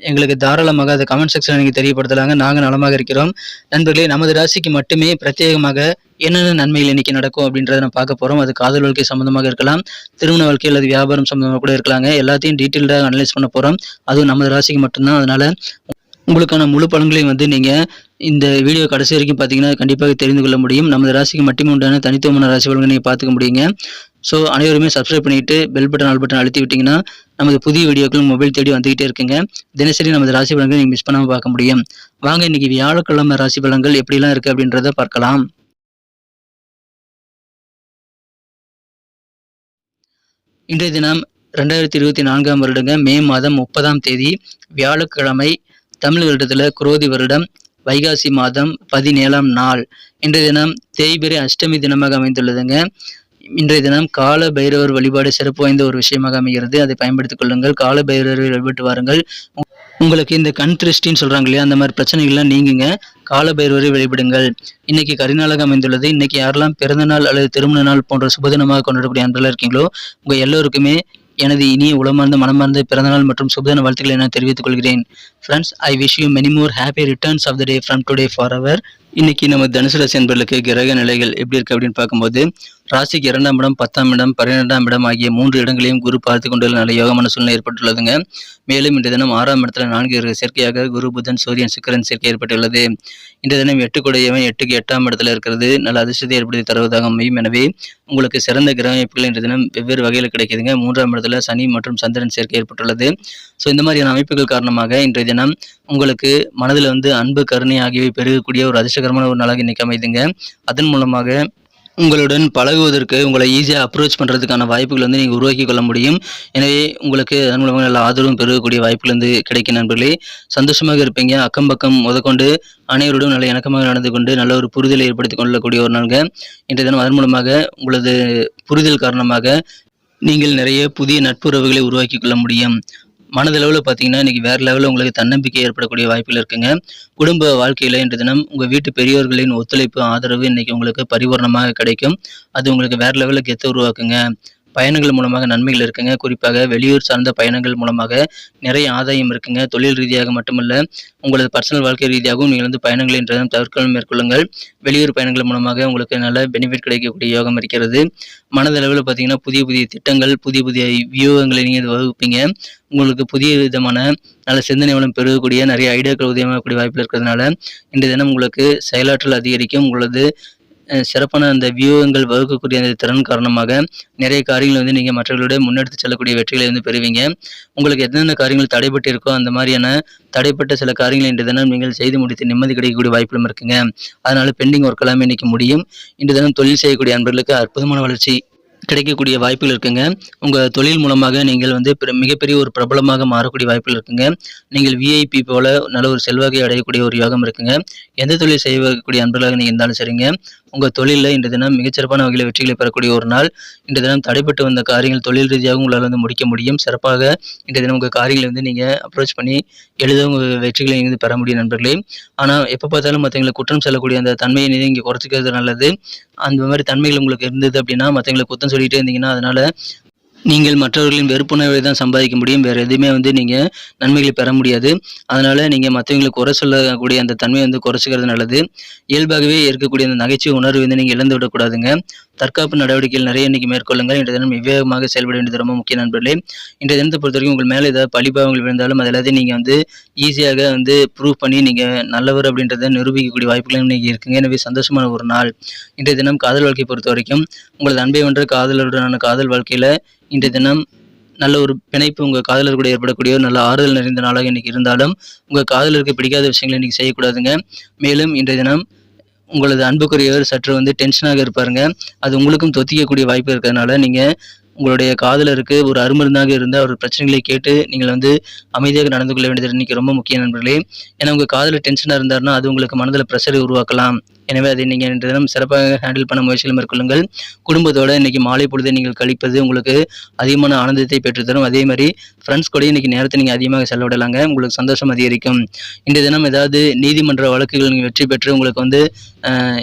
எங்களுக்கு தாராளமாக அதை கமெண்ட் செக்ஷனில் நீங்கள் தெரியப்படுத்தலாங்க. நாங்கள் நலமாக இருக்கிறோம். நண்பர்களே நமது ராசிக்கு மட்டுமே பிரத்யேகமாக என்னென்ன நன்மைகள் இன்னைக்கு நடக்கும் அப்படின்றத நான் பார்க்க போகிறோம் அது காதல் வாழ்க்கை சம்மந்தமாக இருக்கலாம் திருமண வாழ்க்கை அல்லது வியாபாரம் சம்மந்தமாக கூட இருக்கலாங்க. எல்லாத்தையும் டீட்டெயில்டாக அனலைஸ் பண்ண போகிறோம் அதுவும் நமது ராசிக்கு மட்டும்தான். அதனால் உங்களுக்கான முழு பலன்களையும் வந்து நீங்கள் இந்த வீடியோ கடைசி வரைக்கும் பார்த்தீங்கன்னா கண்டிப்பாக தெரிந்து கொள்ள முடியும். நமது ராசிக்கு மட்டுமே உண்டான தனித்துவமான ராசி பலன்களை நீங்கள் பார்த்துக்க முடியுங்க. ஸோ அனைவருமே சப்ஸ்கிரைப் பண்ணிட்டு பெல் பட்டன் ஆல் பட்டன் அழுத்தி விட்டிங்கன்னா நமது புதிய வீடியோக்கள் மொபைல் தேடி வந்துகிட்டே இருக்குங்க. தினசரி நமது ராசி பலன்களை நீங்கள் மிஸ் பண்ணாமல் பார்க்க முடியும். வாங்க இன்னைக்கு வியாழக்கிழமை ராசி பலன்கள் எப்படிலாம் இருக்குது அப்படின்றத பார்க்கலாம். இன்றைய தினம் ரெண்டாயிரத்தி இருபத்தி நான்காம் வருடங்க மே மாதம் முப்பதாம் தேதி வியாழக்கிழமை தமிழ் வருடத்தில் குரோதி வருடம் வைகாசி மாதம் பதினேழாம் நாள். இன்றைய தினம் தேய்பிரை அஷ்டமி தினமாக அமைந்துள்ளதுங்க. இன்றைய தினம் கால பைரவர் வழிபாடு சிறப்பு வாய்ந்த ஒரு விஷயமாக அமைகிறது. அதை பயன்படுத்திக் கொள்ளுங்கள். கால பைரவரை வழிபட்டு வாருங்கள். உங்களுக்கு இந்த கண் திருஷ்டின்னு சொல்றாங்க இல்லையா? அந்த மாதிரி பிரச்சனைகள்லாம் நீங்குங்க. கால பைரவரை வழிபடுங்கள். இன்னைக்கு கரிநாளாக அமைந்துள்ளது. இன்னைக்கு யாரெல்லாம் பிறந்த நாள் அல்லது திருமண நாள் போன்ற சுபதினமாக கொண்டாடக்கூடிய அன்பெல்லாம் இருக்கீங்களோ உங்க எல்லோருக்குமே எனது இனிய உளமார்ந்த மனமார்ந்த பிறந்தநாள் மற்றும் சுபதன வாழ்த்துக்களை நான் தெரிவித்துக் கொள்கிறேன். Friends I wish you many more happy returns of the day from today for our இன்னைக்கு நம்ம தனுசு ராசி என்பர்களுக்கு கிரக நிலைகள் எப்படி இருக்கு அப்படின்னு பார்க்கும்போது ராசிக்கு இரண்டாம் இடம் பத்தாம் இடம் பன்னிரெண்டாம் இடம் ஆகிய மூன்று இடங்களையும் குரு பார்த்து கொண்டுள்ள நல்ல யோகமான சூழ்நிலை ஏற்பட்டுள்ளதுங்க. மேலும் இன்றைய தினம் ஆறாம் இடத்துல நான்கு சேர்க்கையாக குரு புதன் சூரியன் சுக்கரன் சேர்க்கை ஏற்பட்டுள்ளது. இன்றைய தினம் எட்டு கூடையவன் எட்டுக்கு எட்டாம் இடத்துல இருக்கிறது. நல்ல அதிர்ஷ்டத்தை ஏற்படுத்தி தருவதாக அமையும்? எனவே உங்களுக்கு சிறந்த கிரக அமைப்புகள் இன்றைய தினம் வெவ்வேறு வகையில் கிடைக்குதுங்க. மூன்றாம் இடத்துல சனி மற்றும் சந்திரன் சேர்க்கை ஏற்பட்டுள்ளது. ஸோ இந்த மாதிரியான அமைப்புகள் காரணமாக இன்றைய தினம் உங்களுக்கு மனதில் வந்து அன்பு கருணை ஆகியவை பெருகக்கூடிய ஒரு அதிர்ஷ்ட அதிர்ஷ்டகரமான ஒரு நாளாக இன்னைக்கு அமைதுங்க. அதன் மூலமாக உங்களுடன் பழகுவதற்கு உங்களை ஈஸியாக அப்ரோச் பண்ணுறதுக்கான வாய்ப்புகள் வந்து நீங்கள் உருவாக்கி கொள்ள முடியும். எனவே உங்களுக்கு அதன் மூலமாக நல்ல ஆதரவும் பெறக்கூடிய வாய்ப்புகள் வந்து கிடைக்கும் நண்பர்களே. சந்தோஷமாக இருப்பீங்க. அக்கம் பக்கம் முதற்கொண்டு அனைவருடன் நல்ல இணக்கமாக நடந்து கொண்டு நல்ல ஒரு புரிதலை ஏற்படுத்தி கொள்ளக்கூடிய ஒரு நாள்ங்க. இன்றைய தினம் அதன் மூலமாக உங்களது புரிதல் காரணமாக நீங்கள் நிறைய புதிய நட்புறவுகளை உருவாக்கி கொள்ள முடியும். மனதளவில் பார்த்தீங்கன்னா இன்னைக்கு வேற லெவலில் உங்களுக்கு தன்னம்பிக்கை ஏற்படக்கூடிய வாய்ப்புகள் இருக்குங்க. குடும்ப வாழ்க்கையில் இன்று தினம் உங்கள் வீட்டு பெரியோர்களின் ஒத்துழைப்பு ஆதரவு இன்னைக்கு உங்களுக்கு பரிபூர்ணமாக கிடைக்கும். அது உங்களுக்கு வேற லெவலில் கெத்த உருவாக்குங்க. பயணங்கள் மூலமாக நன்மைகள் இருக்குங்க. குறிப்பாக வெளியூர் சார்ந்த பயணங்கள் மூலமாக நிறைய ஆதாயம் இருக்குங்க. தொழில் ரீதியாக மட்டுமல்ல உங்களது பர்சனல் வாழ்க்கை ரீதியாகவும் நீங்கள் வந்து பயணங்கள் என்றதும் தவிர்க்காமல் மேற்கொள்ளுங்கள். வெளியூர் பயணங்கள் மூலமாக உங்களுக்கு நல்ல பெனிஃபிட் கிடைக்கக்கூடிய யோகம் இருக்கிறது. மனதளவில் பார்த்தீங்கன்னா புதிய புதிய திட்டங்கள் புதிய புதிய வியூகங்களை நீங்கள் வகுப்பீங்க. உங்களுக்கு புதிய விதமான நல்ல சிந்தனை வளம் பெருகக்கூடிய நிறைய ஐடியாக்கள் உதயமாகக்கூடிய வாய்ப்பில் இருக்கிறதுனால இன்றைய தினம் உங்களுக்கு செயலாற்றல் அதிகரிக்கும். உங்களது சிறப்பான அந்த வியூகங்கள் வகுக்கக்கூடிய அந்த திறன் காரணமாக நிறைய காரியங்களை வந்து நீங்கள் மற்றவர்களோட முன்னெடுத்து செல்லக்கூடிய வெற்றிகளை வந்து பெறுவீங்க. உங்களுக்கு எந்தெந்த காரியங்கள் தடைப்பட்டு இருக்கோ அந்த மாதிரியான தடைப்பட்ட சில காரியங்களை இன்று தினம் நீங்கள் செய்து முடித்து நிம்மதி கிடைக்கக்கூடிய வாய்ப்புகளும் இருக்குங்க. அதனால பெண்டிங் ஒர்க் எல்லாமே இன்னைக்கு முடியும். இன்று தினம் தொழில் செய்யக்கூடிய அன்பர்களுக்கு அற்புதமான வளர்ச்சி கிடைக்கக்கூடிய வாய்ப்புகள் இருக்குங்க. உங்கள் தொழில் மூலமாக நீங்கள் வந்து மிகப்பெரிய ஒரு பிரபலமாக மாறக்கூடிய வாய்ப்புகள் இருக்குங்க. நீங்கள் விஐபி போல நல்ல ஒரு செல்வாக்கை அடையக்கூடிய ஒரு யோகம் இருக்குங்க. எந்த தொழில் செய்யக்கூடிய அன்பர்களாக நீங்கள் இருந்தாலும் சரிங்க. உங்கள் தொழிலில் இன்று தினம் மிகச்சிறப்பான வகையில் வெற்றிகளை பெறக்கூடிய ஒரு நாள். இன்று தினம் தடைப்பட்டு வந்த காரியங்கள் தொழில் ரீதியாக உங்களால் வந்து முடிக்க முடியும். சிறப்பாக இன்று தினம் உங்கள் காரியங்களை வந்து நீங்கள் அப்ரோச் பண்ணி எளிதாக உங்கள் வெற்றிகளை வந்து பெற முடியும் நண்பர்களே. ஆனால் எப்போ பார்த்தாலும் மற்றவங்களை குற்றம் செல்லக்கூடிய அந்த தன்மையை நீங்கள் இங்கே குறைச்சிக்கிறது நல்லது. அந்த மாதிரி தன்மைகள் உங்களுக்கு இருந்தது அப்படின்னா மற்றவங்களை குற்றம் சொல்லிட்டே இருந்தீங்கன்னா அதனால நீங்கள் மற்றவர்களின் வெறுப்புணர்வை தான் சம்பாதிக்க முடியும். வேறு எதுவுமே வந்து நீங்கள் நன்மைகளை பெற முடியாது. அதனால் நீங்கள் மற்றவங்களுக்கு குறை சொல்லக்கூடிய அந்த தன்மையை வந்து குறைச்சிக்கிறது நல்லது. இயல்பாகவே இருக்கக்கூடிய அந்த நகைச்சுவை உணர்வு வந்து நீங்கள் இழந்து விடக்கூடாதுங்க தற்காப்பு நடவடிக்கைகள் நிறைய இன்னைக்கு மேற்கொள்ளுங்கள். இன்றைய தினம் விவேகமாக செயல்பட வேண்டியது ரொம்ப முக்கிய நண்பர்களே. இன்றைய தினத்தை பொறுத்த வரைக்கும் உங்கள் மேலே ஏதாவது பழிபாவங்கள் விழுந்தாலும் அது எல்லாத்தையும் நீங்கள் வந்து ஈஸியாக வந்து ப்ரூவ் பண்ணி நீங்கள் நல்லவர் அப்படின்றத நிரூபிக்கக்கூடிய வாய்ப்புகள் இன்னைக்கு இருக்குங்க. எனவே சந்தோஷமான ஒரு நாள். இன்றைய தினம் காதல் வாழ்க்கையை பொறுத்த வரைக்கும் உங்களது அன்பை ஒன்ற காதலருடனான காதல் வாழ்க்கையில் இன்றைய தினம் நல்ல ஒரு பிணைப்பு உங்கள் காதலர் கூட ஏற்படக்கூடிய ஒரு நல்ல ஆறுதல் நிறைந்த நாளாக இன்னைக்கு இருந்தாலும் உங்கள் காதலருக்கு பிடிக்காத விஷயங்களை இன்னைக்கு செய்யக்கூடாதுங்க. மேலும் இன்றைய தினம் உங்களது அன்புக்குரியவர் சற்று வந்து டென்ஷனாக இருப்பாருங்க. அது உங்களுக்கும் தொத்திக்கக்கூடிய வாய்ப்பு இருக்கிறதுனால நீங்கள் உங்களுடைய காதலருக்கு ஒரு அருமருந்தாக இருந்து ஒரு பிரச்சனைகளை கேட்டு நீங்கள் வந்து அமைதியாக நடந்து கொள்ள வேண்டியது இன்னைக்கு ரொம்ப முக்கிய நண்பர்களே. ஏன்னா உங்கள் காதலர் டென்ஷனாக இருந்தாருன்னா அது உங்களுக்கு மனதில் ப்ரெஷரை உருவாக்கலாம். எனவே அதை நீங்கள் இன்று தினம் சிறப்பாக ஹேண்டில் பண்ண முயற்சிகள் மேற்கொள்ளுங்கள். குடும்பத்தோடு இன்னைக்கு மாலை பொழுது நீங்கள் கழிப்பது உங்களுக்கு அதிகமான ஆனந்தத்தை பெற்றுத்தரும். அதே மாதிரி ஃப்ரெண்ட்ஸ் கூட இன்னைக்கு நேரத்தை நீங்கள் அதிகமாக செலவிடலாங்க. உங்களுக்கு சந்தோஷம் அதிகரிக்கும். இன்றைய தினம் ஏதாவது நீதிமன்ற வழக்குகள் நீங்கள் வெற்றி பெற்று உங்களுக்கு வந்து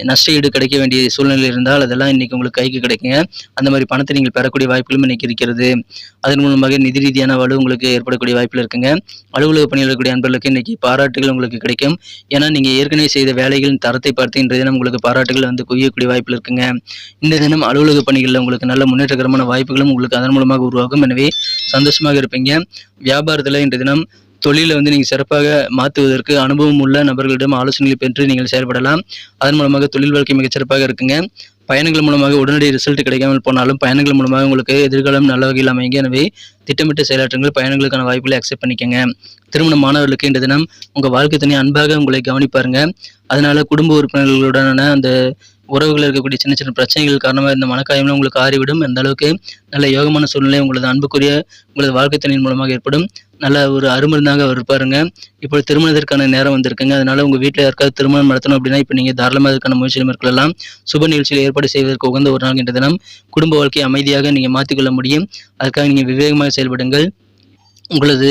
நஷ்ட ஈடு கிடைக்க வேண்டிய சூழ்நிலை இருந்தால் அதெல்லாம் இன்னைக்கு உங்களுக்கு கைக்கு கிடைக்குங்க. அந்த மாதிரி பணத்தை நீங்கள் பெறக்கூடிய வாய்ப்புகளும் இன்னைக்கு இருக்கிறது. அதன் மூலமாக நிதி ரீதியான வலு உங்களுக்கு ஏற்படக்கூடிய வாய்ப்பில் இருக்குங்க. அலுவலக பணியில் இருக்கக்கூடிய அன்பர்களுக்கு இன்னைக்கு பாராட்டுகள் உங்களுக்கு கிடைக்கும். ஏன்னா நீங்கள் ஏற்கனவே செய்த வேலைகளின் தரத்தை பார்த்து இன்றைய தினம் உங்களுக்கு பாராட்டுகள் வந்து குவியக்கூடிய வாய்ப்பில் இருக்குங்க. இந்த தினம் அலுவலக பணிகளில் உங்களுக்கு நல்ல முன்னேற்றகரமான வாய்ப்புகளும் உங்களுக்கு அதன் மூலமாக உருவாகும். எனவே சந்தோஷமாக இருப்பீங்க. வியாபாரத்தில் இன்றைய தினம் தொழிலை வந்து நீங்கள் சிறப்பாக மாற்றுவதற்கு அனுபவம் உள்ள நபர்களிடம் ஆலோசனைகளை பெற்று நீங்கள் செயல்படலாம். அதன் மூலமாக தொழில் வாழ்க்கை மிகச்சிறப்பாக இருக்குங்க. பயணங்கள் மூலமாக உடனடி ரிசல்ட் கிடைக்காமல் போனாலும் பயணங்கள் மூலமாக உங்களுக்கு எதிர்காலம் நல்ல வகையில் அமைங்க எனவே திட்டமிட்டு செயலாற்றங்கள் பயணங்களுக்கான வாய்ப்புகளை அக்செப்ட் பண்ணிக்கங்க. திருமண மாணவர்களுக்கு இந்த தினம் உங்கள் வாழ்க்கை துணை அன்பாக உங்களை கவனிப்பாருங்க. அதனால குடும்ப உறுப்பினர்களுடனான அந்த உறவுகள் இருக்கக்கூடிய சின்ன சின்ன பிரச்சனைகள் காரணமாக இந்த மனக்காயம்லாம் உங்களுக்கு ஆறிவிடும். அந்த அளவுக்கு நல்ல யோகமான சூழ்நிலை உங்களது அன்புக்குரிய உங்களது வாழ்க்கை தண்ணியின் மூலமாக ஏற்படும். நல்ல ஒரு அருமருந்தாக அவர் இருப்பாருங்க. இப்போ திருமணத்திற்கான நேரம் வந்திருக்குங்க. அதனால உங்கள் வீட்டில் யாருக்காவது திருமணம் நடத்தணும் அப்படின்னா இப்போ நீங்கள் தாராளமாக அதற்கான முயற்சியில் மேற்கொள்ளலாம். சுப நிகழ்ச்சியில் ஏற்பாடு செய்வதற்கு உகந்த ஒரு நாள் என்ற தினம். குடும்ப வாழ்க்கையை அமைதியாக நீங்கள் மாற்றிக்கொள்ள முடியும். அதுக்காக நீங்கள் விவேகமாக செயல்படுங்கள். உங்களது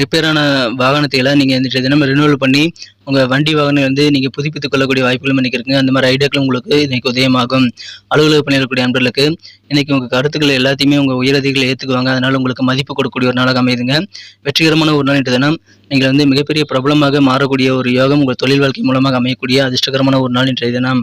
ரிப்பேரான வாகனத்தை எல்லாம் நீங்கள் இன்றைய தினம் ரினுவல் பண்ணி உங்கள் வண்டி வாகனம் வந்து நீங்கள் புதுப்பித்துக் கொள்ளக்கூடிய வாய்ப்புகளும் இன்னைக்கு இருக்குங்க. அந்த மாதிரி ஐடியாக்கள் உங்களுக்கு இன்றைக்கு உதயமாகும். அலுவலக பணியிடக்கூடிய அன்பர்களுக்கு இன்றைக்கி உங்கள் கருத்துக்கள் எல்லாத்தையுமே உங்கள் உயரதிகளை ஏற்றுக்குவாங்க அதனால் உங்களுக்கு மதிப்பு கொடுக்கக்கூடிய ஒரு நாளாக அமையுதுங்க. வெற்றிகரமான ஒரு நாள் இன்றைய தினம். நீங்கள் வந்து மிகப்பெரிய பிரபலமாக மாறக்கூடிய ஒரு யோகம் உங்கள் தொழில் வாழ்க்கை மூலமாக அமையக்கூடிய அதிர்ஷ்டகரமான ஒரு நாள் இன்றைய தினம்.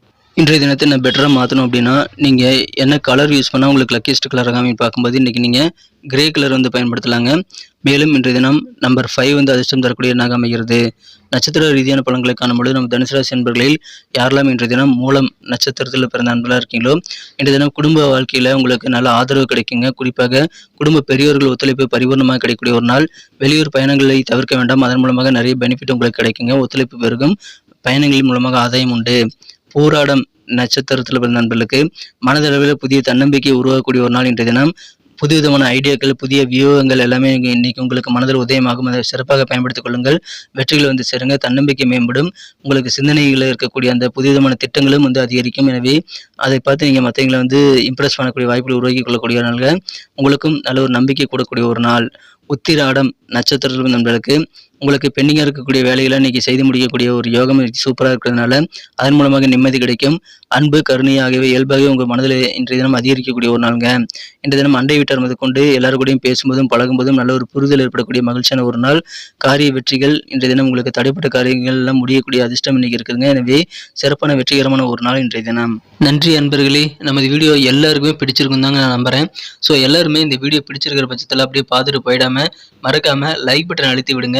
இன்றைய தினத்தை நான் பெட்டராக மாற்றணும் அப்படின்னா நீங்கள் என்ன கலர் யூஸ் பண்ணால் உங்களுக்கு லக்கியஸ்ட் கலர் ஆகாமல் பார்க்கும்போது இன்றைக்கி நீங்கள் கிரே கலர் வந்து பயன்படுத்தலாங்க. மேலும் இன்றைய தினம் நம்பர் ஃபைவ் வந்து அதிர்ஷ்டம் தரக்கூடிய எண்ணாக அமைகிறது. நட்சத்திர ரீதியான பழங்களை காணும்பொழுது நம்ம தனுசு ராசி யாரெல்லாம் இன்றைய தினம் மூலம் நட்சத்திரத்தில் பிறந்த அன்பர்களாக இருக்கீங்களோ இன்றைய தினம் குடும்ப வாழ்க்கையில் உங்களுக்கு நல்ல ஆதரவு கிடைக்குங்க. குறிப்பாக குடும்ப பெரியோர்கள் ஒத்துழைப்பு பரிபூர்ணமாக கிடைக்கக்கூடிய ஒரு நாள். வெளியூர் பயணங்களை தவிர்க்க வேண்டாம். அதன் மூலமாக நிறைய பெனிஃபிட் உங்களுக்கு கிடைக்குங்க. ஒத்துழைப்பு பெருகும். பயணங்களின் மூலமாக ஆதாயம் உண்டு. பூராடம் நட்சத்திரத்தில் பிறந்த நண்பர்களுக்கு மனதளவில் புதிய தன்னம்பிக்கை உருவாக்கக்கூடிய ஒரு நாள் இன்றைய தினம். புது விதமான ஐடியாக்கள் புதிய வியூகங்கள் எல்லாமே இன்னைக்கு உங்களுக்கு மனதில் உதயமாகும். அதை சிறப்பாக பயன்படுத்திக் கொள்ளுங்கள். வெற்றிகள் வந்து சேருங்க. தன்னம்பிக்கை மேம்படும். உங்களுக்கு சிந்தனைகளில் இருக்கக்கூடிய அந்த புது விதமான திட்டங்களும் வந்து அதிகரிக்கும். எனவே அதை பார்த்து நீங்கள் மற்றவங்களை வந்து இம்ப்ரெஸ் பண்ணக்கூடிய வாய்ப்புகள் உருவாக்கி கொள்ளக்கூடிய நாள்கள் உங்களுக்கும் நல்ல ஒரு நம்பிக்கை கூடக்கூடிய ஒரு நாள். உத்திராடம் நட்சத்திரத்தில் நண்பர்களுக்கு உங்களுக்கு பெண்டிங்காக இருக்கக்கூடிய வேலைகளை இன்றைக்கி செய்து முடிக்கக்கூடிய ஒரு யோகம் சூப்பராக இருக்கிறதுனால அதன் மூலமாக நிம்மதி கிடைக்கும். அன்பு கருணை ஆகியவை இயல்பாகவே உங்கள் மனதில் இன்றைய தினம் அதிகரிக்கக்கூடிய ஒரு நாளுங்க. இன்றைய தினம் அண்டை வீட்டார் முதற்கொண்டு எல்லாரு கூடயும் பேசும்போதும் பழகும்போதும் நல்ல ஒரு புரிதல் ஏற்படக்கூடிய மகிழ்ச்சியான ஒரு நாள். காரிய வெற்றிகள் இன்றைய தினம் உங்களுக்கு தடைப்பட்ட காரியங்கள் எல்லாம் முடியக்கூடிய அதிர்ஷ்டம் இன்றைக்கி இருக்குதுங்க. எனவே சிறப்பான வெற்றிகரமான ஒரு நாள் இன்றைய தினம். நன்றி அன்பர்களே. நமது வீடியோ எல்லாருக்குமே பிடிச்சிருக்கும் தாங்க நான் நம்புறேன். ஸோ எல்லாருமே இந்த வீடியோ பிடிச்சிருக்கிற பட்சத்தில் அப்படியே பார்த்துட்டு போயிடாமல் மறக்காமல் லைக் பட்டன் அழுத்தி விடுங்க.